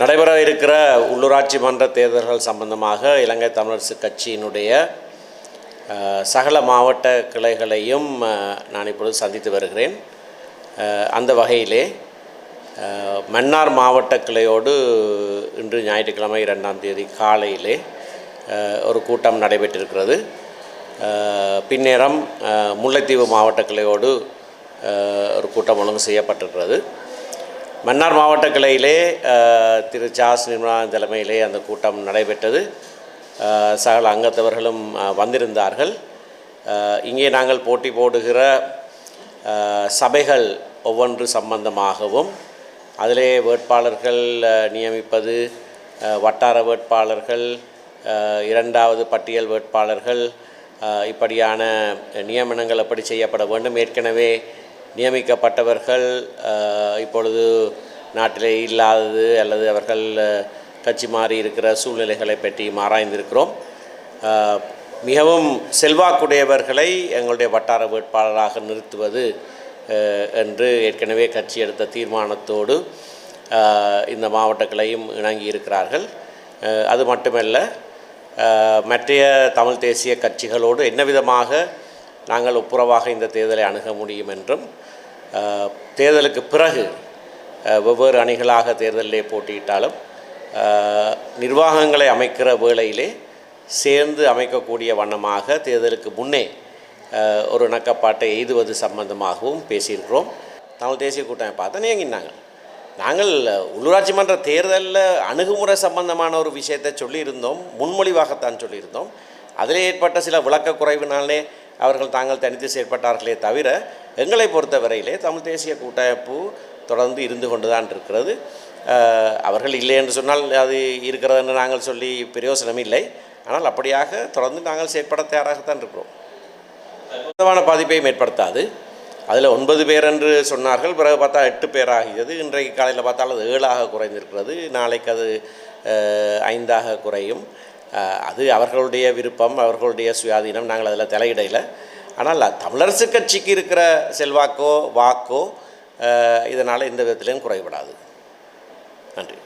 நடைபெற இருக்கிற உள்ளூராட்சி மன்ற தேர்தல்கள் சம்பந்தமாக இலங்கை தமிழரசு கட்சியினுடைய சகல மாவட்ட கிளைகளையும் நான் இப்பொழுது சந்தித்து வருகிறேன். அந்த வகையிலே மன்னார் மாவட்ட கிளையோடு இன்று ஞாயிற்றுக்கிழமை இரண்டாம் தேதி காலையிலே ஒரு கூட்டம் நடைபெற்றிருக்கிறது. பின்னேரம் முல்லைத்தீவு மாவட்ட கிளையோடு ஒரு கூட்டம் ஒழுங்கு செய்யப்பட்டிருக்கிறது. மன்னார் மாவட்ட கிளையிலே திரு சாஸ் நிர்மலா தலைமையிலே அந்த கூட்டம் நடைபெற்றது. சகல அங்கத்தவர்களும் வந்திருந்தார்கள். இங்கே நாங்கள் போட்டி போடுகிற சபைகள் ஒவ்வொன்று சம்பந்தமாகவும் அதிலே வேட்பாளர்கள் நியமிப்பது வட்டார வேட்பாளர்கள் இரண்டாவது பட்டியல் வேட்பாளர்கள் இப்படியான நியமனங்கள் எப்படி செய்யப்பட வேண்டும். ஏற்கனவே நியமிக்கப்பட்டவர்கள் இப்பொழுது நாட்டிலே இல்லாதது அல்லது அவர்கள் கட்சி மாறி இருக்கிற சூழ்நிலைகளை பற்றி ஆராய்ந்திருக்கிறோம். மிகவும் செல்வாக்குடையவர்களை எங்களுடைய வட்டார வேட்பாளராக நிறுத்துவது என்று ஏற்கனவே கட்சி எடுத்த தீர்மானத்தோடு இந்த மாவட்டங்களையும் இணங்கி இருக்கிறார்கள். அது மட்டுமல்ல மற்றைய தமிழ் தேசிய கட்சிகளோடு என்ன விதமாக நாங்கள் ஒப்புரவாக இந்த தேர்தலை அணுக முடியும் என்றும் தேர்தலுக்கு பிறகு வெவ்வேறு அணிகளாக தேர்தலிலே போட்டியிட்டாலும் நிர்வாகங்களை அமைக்கிற வேளையிலே சேர்ந்து அமைக்கக்கூடிய வண்ணமாக தேர்தலுக்கு முன்னே ஒரு நக்கப்பாட்டை எய்துவது சம்பந்தமாகவும் பேசியிருக்கிறோம். தமிழ் தேசிய கூட்டமைப்பு பார்த்தா இயங்கினாங்க நாங்கள் உள்ளூராட்சி மன்ற தேர்தலில் அணுகுமுறை சம்பந்தமான ஒரு விஷயத்தை சொல்லியிருந்தோம் முன்மொழிவாகத்தான் சொல்லியிருந்தோம். அதில் ஏற்பட்ட சில விளக்க குறைவினாலே அவர்கள் தாங்கள் தனித்து செயற்பட்டார்களே தவிர எங்களை பொறுத்தவரையிலே தமிழ் தேசிய கூட்டமைப்பு தொடர்ந்து இருந்து கொண்டு தான் இருக்கிறது அவர்கள் இல்லை என்று சொன்னால் அது இருக்கிறது என்று நாங்கள் சொல்லி பிரயோசனம் இல்லை. ஆனால் அப்படியாக தொடர்ந்து நாங்கள் செயற்பட தயாராகத்தான் இருக்கிறோம். மொத்தமான பாதிப்பையும் ஏற்படுத்தாது. அதில் ஒன்பது பேர் என்று சொன்னார்கள். பிறகு பார்த்தா எட்டு பேர் ஆகியது. இன்றைக்கு காலையில் பார்த்தால் அது ஏழாக குறைந்திருக்கிறது. நாளைக்கு அது ஐந்தாக குறையும். அது அவர்களுடைய விருப்பம் அவர்களுடைய சுயாதீனம் நாங்கள் அதில் தலையிடையில் ஆனால் தமிழரசு கட்சிக்கு இருக்கிற செல்வாக்கோ வாக்கோ இதனால் எந்த விதத்திலையும் குறைபடாது. நன்றி.